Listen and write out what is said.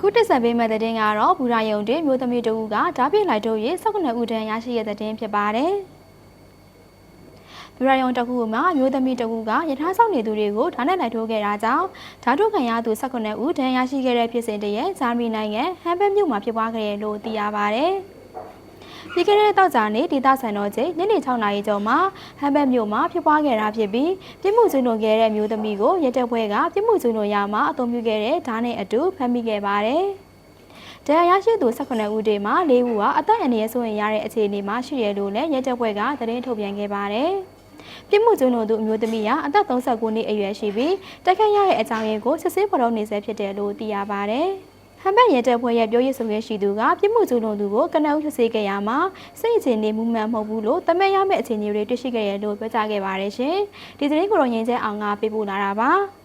အခုတက်ဆက်ပေးမဲ့တဲ့တင်ကတော့ဘူရာယုံတင်မျိုးသမီးတဦးကဓာပြလိုက်တို့ရေး19ဦးတန်းရရှိရတဲ့တင်ဖြစ်ပါတယ်။ဘူရာယုံတကူမှာမျိုးသမီးတဦးကယထာဆောင်နေသူတွေကိုဓာနဲ့လိုက်ထိုးခဲ့တာကြောင့်ဓာထုတ်ခံရသူ19ဦးတန်းရရှိခဲ့တဲ့ဖြစ်စဉ်တည်းဂျာမနီနိုင်ငံဟမ်ဘတ်မြို့မှာဖြစ်ပွားခဲ့တယ်လို့သိရပါတ ယ်။ဒီကနေ့တောက်ကြနေဒေသဆန်တော်ချိန်ညနေ6နာရီကျော်မှာဟမ်ဘတ်မြို့မှာဖြစ်ပွားခဲ့တာဖြစ်ပြီးပြစ်မှုကျူးလွန်ခဲ့တဲ့မျိုးသမီးကိုရဲတပ်ဖွဲ့ကပြစ်မှုကျူးလွန်ရမှာအသုံးပြုခဲ့တဲ့ဓာတ်နဲ့အတူဖမ်းမိခဲ့ပါတယ်။တရားရရှိသူ18ဦးတည်းမှာ၄ဦးဟာအသက်အန္တရာယ်ဆိုရင်ရတဲ့အခြေအနေမှာရှိရလို့လည်းရဲတပ်ဖွဲ့ကသတင်းထုတ်ပြန်ခဲ့ပါတယ်။ပြစ်မှုကျူးလွန်သူအမျိုးသမီးဟာအသက်39နှစ်အရွယ်ရှိပြီးတိုက်ခတ်ရတဲ့အကြောင်းရင်းကိုစစ်ဆေးဖော်ထုတ်နေဆဲဖြစ်တယ်လို့သိရပါတယ်။ ဟမ်ဘတ်ရဲတပ်ဖွဲ့ရဲ့ပြောရေးဆိုခွင့်ရှိသူကပြစ်မှုကျူးလွန်သူကိုကနအုပ်ဖြစ်စေခဲ့ရမှာစိတ်အခြေအနေမူမှန်မဟုတ်ဘူးလို့တမန်ရမယ့်အခြေအနေတွေတွေ့ရှိခဲ့ရလို့ပြောကြားခဲ့ပါတယ်ရှင်။ဒီသတင်းကိုတော့ငြိမ်းချမ်းအောင်ကပေးပို့လာတာပါ။